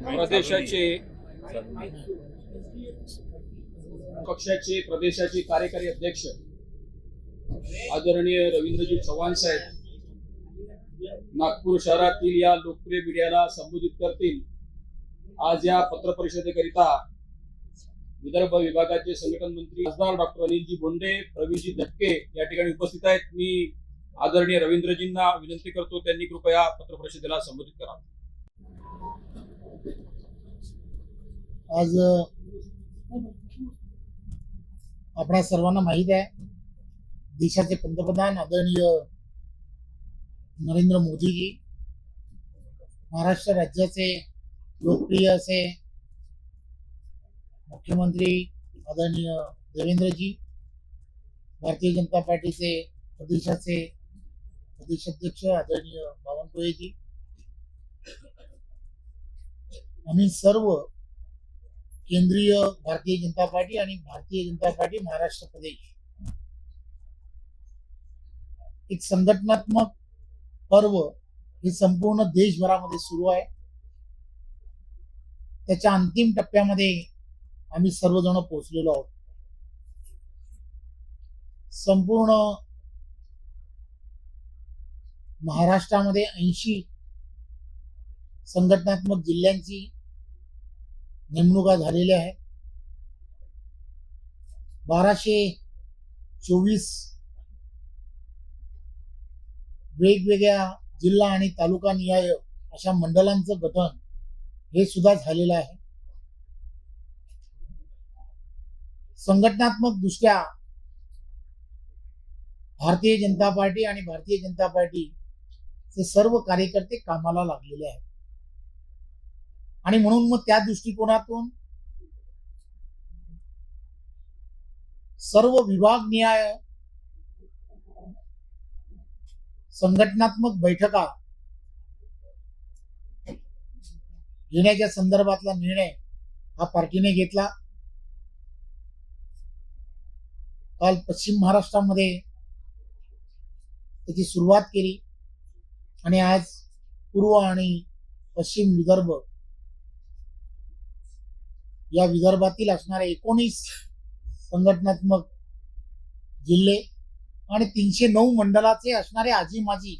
प्रदेशाचे पक्षाचे प्रदेशाचे कार्यकारी अध्यक्ष आदरणीय रवींद्रजी चव्हाण साहेब नागपूर शहरातील या लोकप्रिय मीडियाला संबोधित करतील. आज या पत्र परिषदेकरिता विदर्भ विभागाचे संघटन मंत्री खासदार डॉक्टर अनिलजी बोंडे प्रवीणजी धक्के या ठिकाणी उपस्थित आहेत. मी आदरणीय रवींद्रजींना विनंती करतो त्यांनी कृपया पत्र परिषदेला संबोधित करा आज आपणा सर्वांना माहीत आहे देशाचे पंतप्रधान आदरणीय नरेंद्र मोदीजी महाराष्ट्र राज्याचे लोकप्रिय असे मुख्यमंत्री आदरणीय देवेंद्रजी भारतीय जनता पार्टीचे प्रदेशाचे प्रदेशाध्यक्ष आदरणीय बावनकुळेजी. आम्ही सर्व केंद्रीय भारतीय जनता पार्टी आणि भारतीय जनता पार्टी महाराष्ट्र प्रदेश. एक संघटनात्मक पर्व हे संपूर्ण देशभरामध्ये सुरू आहे. त्याच्या अंतिम टप्प्यामध्ये आम्ही सर्वजण पोहोचलेलो आहोत. संपूर्ण महाराष्ट्रामध्ये ऐंशी संघटनात्मक जिल्ह्यांची नेमणुका झालेल्या आहेत. बाराशे चोवीस वेगवेगळ्या जिल्हा आणि तालुका निहाय अशा मंडलांचं गठन हे सुद्धा झालेलं आहे. संघटनात्मक दृष्ट्या भारतीय जनता पार्टी आणि भारतीय जनता पार्टीचे सर्व कार्यकर्ते कामाला लागलेले आहेत. आणि म्हणून मग त्या दृष्टिकोनातून सर्व विभाग निहाय संघटनात्मक बैठका घेण्याच्या संदर्भातला निर्णय हा पार्टीने घेतला. काल पश्चिम महाराष्ट्रामध्ये त्याची सुरुवात केली आणि आज पूर्व आणि पश्चिम विदर्भ या विदर्भातील असणारे एकोणीस संघटनात्मक जिल्हे आणि तीनशे नऊ मंडळाचे असणारे आजी माजी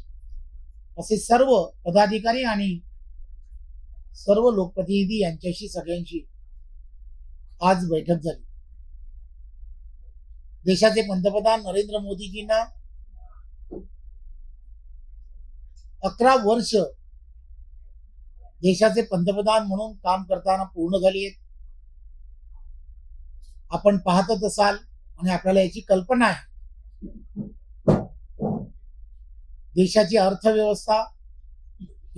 असे सर्व पदाधिकारी आणि सर्व लोकप्रतिनिधी यांच्याशी सगळ्यांशी आज बैठक झाली. देशाचे पंतप्रधान नरेंद्र मोदीजींना अकरा वर्ष देशाचे पंतप्रधान म्हणून काम करताना पूर्ण झाली आहेत. आपण पाहतच असाल आणि आपल्याला याची कल्पना आहे. देशाची अर्थव्यवस्था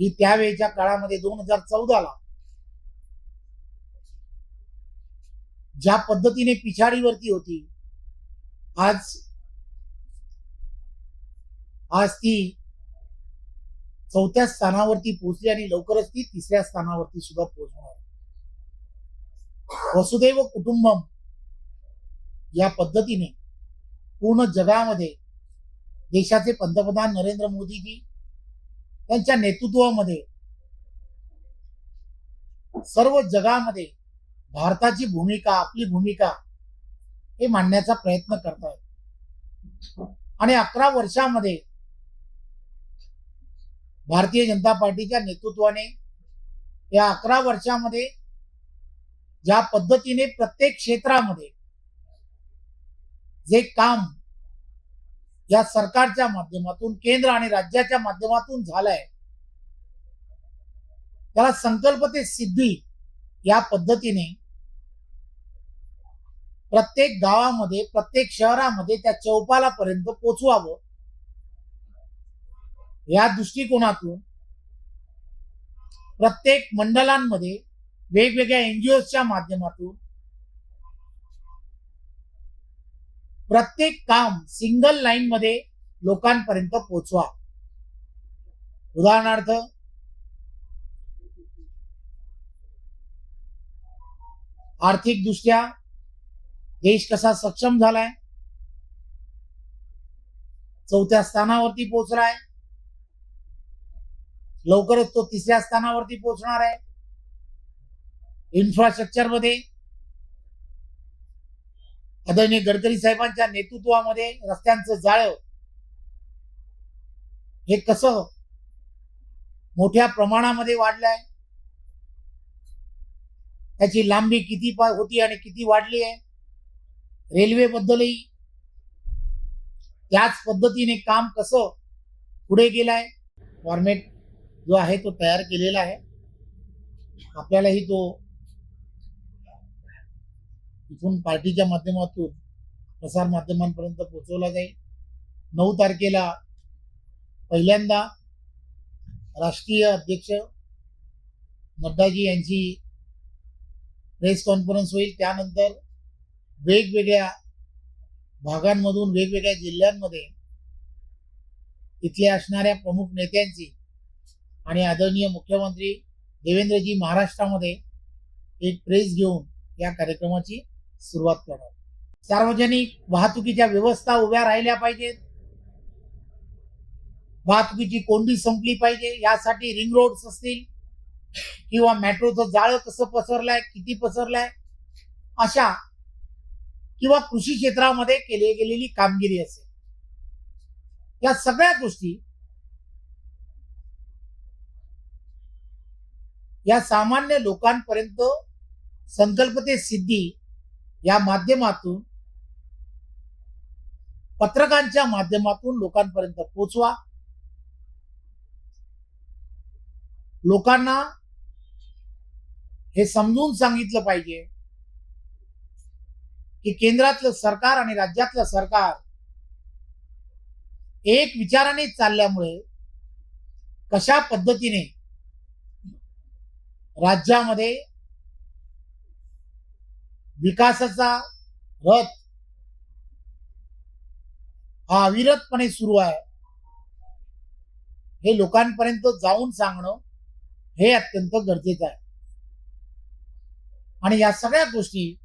ही त्यावेळेच्या काळामध्ये दोन हजार चौदाला ज्या पद्धतीने पिछाडीवरती होती आज आज ती चौथ्या स्थानावरती पोहोचली आणि लवकरच ती तिसऱ्या स्थानावरती सुद्धा पोहोचणार. वसुदैव कुटुंबम या पद्धतीने पूर्ण जगामध्ये देशाचे पंतप्रधान नरेंद्र मोदीजी त्यांच्या नेतृत्वामध्ये सर्व जगामध्ये भारताची भूमिका आपली भूमिका हे मांडण्याचा प्रयत्न करतायत. आणि अकरा वर्षामध्ये भारतीय जनता पार्टीच्या नेतृत्वाने या अकरा वर्षामध्ये ज्या पद्धतीने प्रत्येक क्षेत्रामध्ये जे काम या सरकारच्या माध्यमातून केंद्र आणि राज्याच्या माध्यमातून झालंय त्याला संकल्प ते सिद्धी या पद्धतीने प्रत्येक गावामध्ये प्रत्येक शहरामध्ये त्या चौपालापर्यंत पोचवावं. या दृष्टिकोनातून प्रत्येक मंडळांमध्ये वेगवेगळ्या एनजीओच्या माध्यमातून प्रत्येक काम सिंगल लाईन मध्ये लोकांपर्यंत पोचवा. उदाहरणार्थ आर्थिक दृष्ट्या देश कसा सक्षम झालाय? चौथ्या स्थानावरती पोहोचलाय लवकरच तो तिसऱ्या स्थानावरती पोहोचणार आहे. इन्फ्रास्ट्रक्चरमध्ये आदरणीय गडकरी साहेबांच्या नेतृत्वामध्ये रस्त्यांचं जाळं हे कसं मोठ्या प्रमाणामध्ये वाढलंय? त्याची लांबी किती होती आणि किती वाढली आहे? रेल्वे बद्दलही त्याच पद्धतीने काम कसं पुढे गेलाय? फॉर्मेट जो आहे तो तयार केलेला आहे. आपल्यालाही तो इथून पार्टीच्या माध्यमातून प्रसार माध्यमांपर्यंत पोहोचवला जाईल. नऊ तारखेला पहिल्यांदा राष्ट्रीय अध्यक्ष नड्डाजी यांची प्रेस कॉन्फरन्स होईल. त्यानंतर वेगवेगळ्या भागांमधून वेगवेगळ्या जिल्ह्यांमध्ये इथल्या असणाऱ्या प्रमुख नेत्यांची आणि आदरणीय मुख्यमंत्री देवेंद्रजी महाराष्ट्रामध्ये एक प्रेस घेऊन या कार्यक्रमाची सुरुवात करणार. सार्वजनिक वाहतुकीच्या व्यवस्था उभ्या राहिल्या पाहिजेत. वाहतुकीची कोंडी संपली पाहिजे यासाठी रिंग रोड्स असतील किंवा मेट्रोचं जाळं कसं पसरलंय किती पसरलंय अशा किंवा कृषी क्षेत्रामध्ये केली गेलेली कामगिरी असेल. या सगळ्या गोष्टी या सामान्य लोकांपर्यंत संकल्पते सिद्धी या माध्यमातून पत्रकांच्या माध्यमातून लोकांपर्यंत पोचवा. लोकांना हे समजून सांगितलं पाहिजे की केंद्रातलं सरकार आणि राज्यातलं सरकार एक विचाराने चालल्यामुळे कशा पद्धतीने राज्यामध्ये विकासाचा रथ हा अविरतपणे सुरू आहे. हे लोकांपर्यंत जाऊन सांगणं हे अत्यंत गरजेचं आहे. आणि या सगळ्या गोष्टी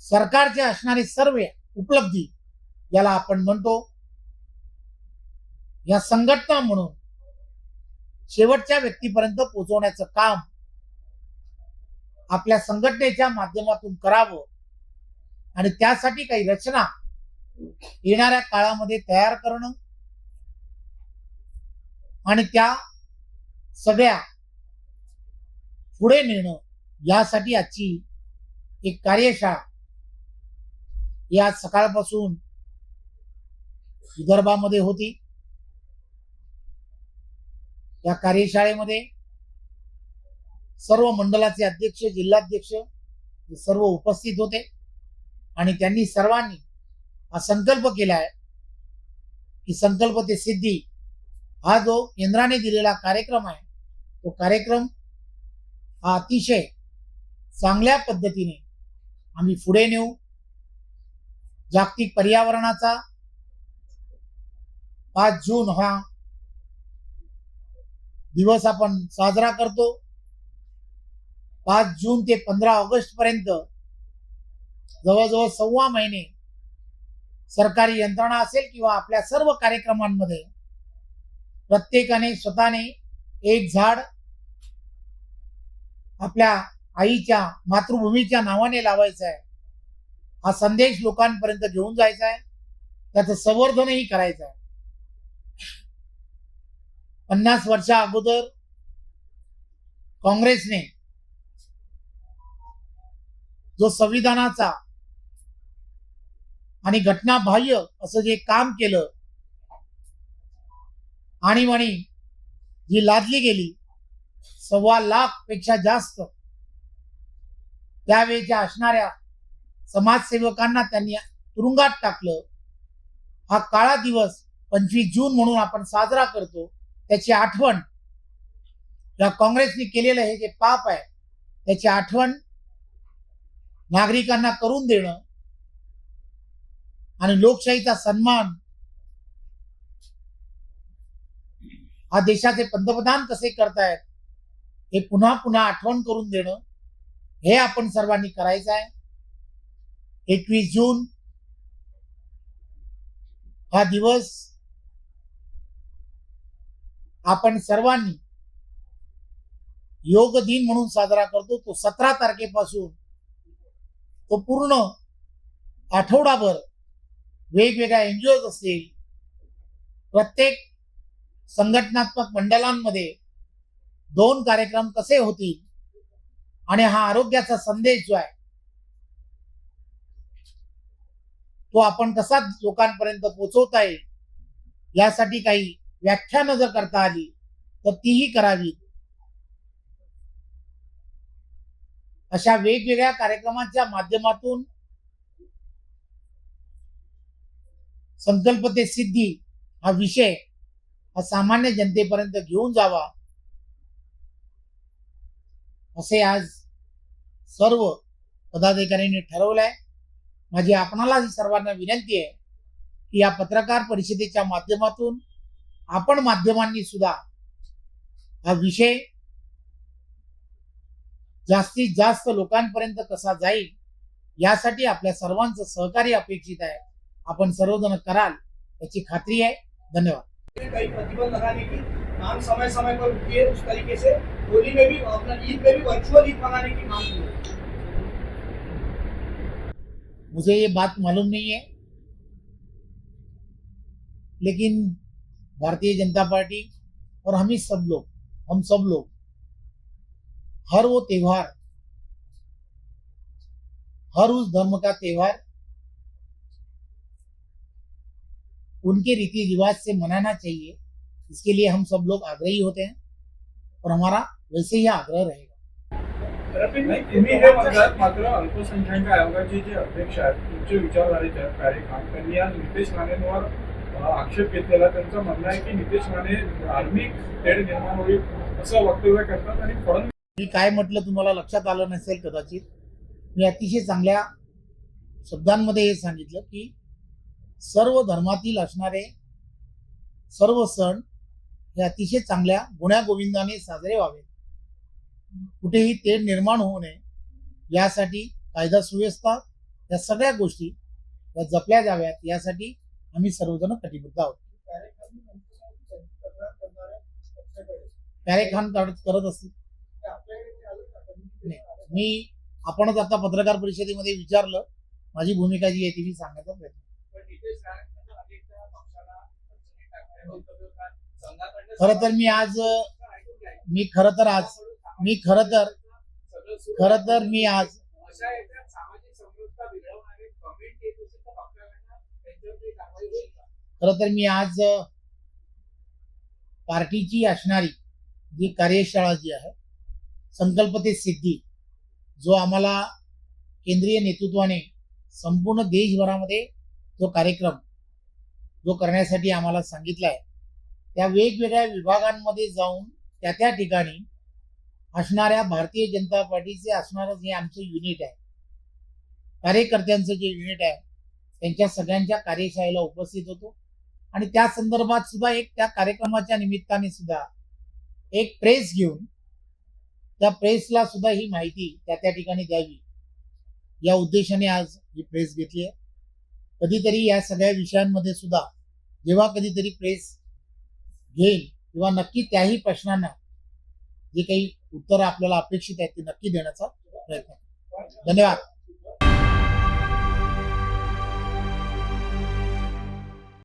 सरकारचे असणारे सर्व उपलब्धी याला आपण म्हणतो. या संघटना म्हणून शेवटच्या व्यक्तीपर्यंत पोहोचवण्याचं काम आपल्या संघटनेच्या माध्यमातून करावं. आणि त्यासाठी काही रचना येणाऱ्या काळामध्ये तयार करणं. आणि त्या सगळ्या पुढे नेणं यासाठी आजची एक कार्यशाळा या सकाळपासून विदर्भामध्ये होती. या कार्यशाळेमध्ये सर्व मंडलाचे अध्यक्ष जिल्हाध्यक्ष सर्व उपस्थित होते. आणि त्यांनी सर्वांनी हा संकल्प केला आहे की संकल्प ते सिद्धी हा जो केंद्राने दिलेला कार्यक्रम आहे तो कार्यक्रम हा अतिशय चांगल्या पद्धतीने आम्ही पुढे नेऊ. जागतिक पर्यावरणाचा पाच जून हा दिवस आपण साजरा करतो. पाच जून ते पंधरा ऑगस्ट पर्यंत जवळजवळ सव्वा महिने सरकारी यंत्रणा असेल किंवा आपल्या सर्व कार्यक्रमांमध्ये प्रत्येकाने स्वतःने एक झाड आपल्या आईच्या मातृभूमीच्या नावाने लावायचं आहे. हा संदेश लोकांपर्यंत घेऊन जायचा आहे. त्याचं संवर्धनही करायचं आहे. पन्नास वर्षा अगोदर काँग्रेसने जो संविधानाचा आणि घटनाबाह्य असं जे काम केलं आणीबाणी जी लादली गेली सव्वा लाखपेक्षा जास्त त्यावेळेच्या असणाऱ्या समाजसेवकांना त्यांनी तुरुंगात टाकलं. हा काळा दिवस पंचवीस जून म्हणून आपण साजरा करतो. त्याची आठवण या काँग्रेसने केलेलं हे जे पाप आहे त्याची आठवण नागरिकांना करून देणं आणि लोकशाहीचा सन्मान हा देशाचे पंतप्रधान कसे करतायत हे पुन्हा पुन्हा आठवण करून देणं हे आपण सर्वांनी करायचं आहे. एकवीस जून हा दिवस आपण सर्वांनी योग दिन म्हणून साजरा करतो. तो सतरा तारखेपासून तो पूर्ण आठवडाभर वेगवेगळ्या एनजीओ असतील प्रत्येक संघटनात्मक मंडळांमध्ये दोन कार्यक्रम कसे होतील आणि हा आरोग्याचा संदेश जो आहे तो आपण कसा लोकांपर्यंत पोहोचवता येईल यासाठी काही व्याख्यानं जर करता आली तर तीही करावी अशा वेगवेगळ्या कार्यक्रमांच्या माध्यमातून संकल्प ते सिद्धी हा विषय हा सामान्य जनतेपर्यंत घेऊन जावा. असे आज सर्व पदाधिकाऱ्यांनी ठरवलंय. माझी आपणाला सर्वांना विनंती आहे की या पत्रकार परिषदेच्या माध्यमातून आपण माध्यमांनी सुद्धा हा विषय जास्तीत जास्त लोकांपर्यंत कसा जाईल यासाठी आपल्या सर्वांचं सहकार्य अपेक्षित आहे. आपण सर्वजण कराल याची खात्री आहे. धन्यवाद. मांग समय समय पर उठी है उस तरीके से होली में भी अपना ईद में भी वर्चुअल ईद मनाने की मांग की है मुझे ये बात मालूम नहीं है लेकिन भारतीय जनता पार्टी और हम ही सब लोग हम सब लोग हर वो त्योहार हर उस धर्म का त्योहार उनके रीति रिवाज से मनाना चाहिए। इसके लिए हम सब लोग आग्रही होते हैं और हमारा वैसे ही आग्रह रहेगा। मात्र अल्पसंख्याक आयोगाचे जे अध्यक्ष आहेत तुमचे विचारधारेचे आहेत त्यांनी आज नितेश राणेंवर आक्षेप घेतलेला. त्यांचं म्हणणं आहे की नितेश राणे धार्मिक तेढ निर्माण होईल असं वक्तव्य करतात आणि फडणवीस मी काय म्हटलं तुम्हाला लक्षात आलं नसेल कदाचित मी अतिशय चांगल्या शब्दांमध्ये हे सांगितलं की सर्व धर्मातील असणारे सर्व सण हे अतिशय चांगल्या गुण्यागोविंदाने साजरे व्हावेत. कुठेही तेढ निर्माण होऊ नये. यासाठी कायदा सुव्यवस्था या सगळ्या गोष्टी या जपल्या जाव्यात. यासाठी आम्ही सर्वजण कटिबद्ध आहोत. पॅरे करत असतील. मी आपणच आता पत्रकार परिषदेमध्ये विचारलं माझी भूमिका जी आहे ती मी सांगण्याचा प्रयत्न खरं तर मी आज मी खरं तर आज मी खरं तर खरं तर मी आज खरं तर मी आज पार्टीची असणारी जी कार्यशाळा जी आहे संकल्प ते सिद्धी जो आम्हाला केंद्रीय नेतृत्वाने संपूर्ण देशभरामध्ये जो कार्यक्रम जो करण्यासाठी आम्हाला सांगितला आहे त्या वेगवेगळ्या विभागांमध्ये जाऊन त्या त्या ठिकाणी असणाऱ्या भारतीय जनता पार्टीचे असणारं जे आमचं युनिट आहे कार्यकर्त्यांचं जे युनिट आहे त्यांच्या सगळ्यांच्या कार्यशाळेला उपस्थित होतो. आणि त्या संदर्भात सुद्धा एक त्या कार्यक्रमाच्या निमित्ताने सुद्धा एक प्रेस घेऊन त्या प्रेसला सुद्धा ही माहिती त्या त्या ठिकाणी द्यावी. या उद्देशाने आज ही प्रेस घेतली आहे. कधीतरी या सगळ्या विषयांमध्ये सुद्धा जेव्हा कधीतरी प्रेस घेईल किंवा नक्की त्याही प्रश्नांना जे काही उत्तर आपल्याला अपेक्षित आहेत ते नक्की देण्याचा प्रयत्न धन्यवाद.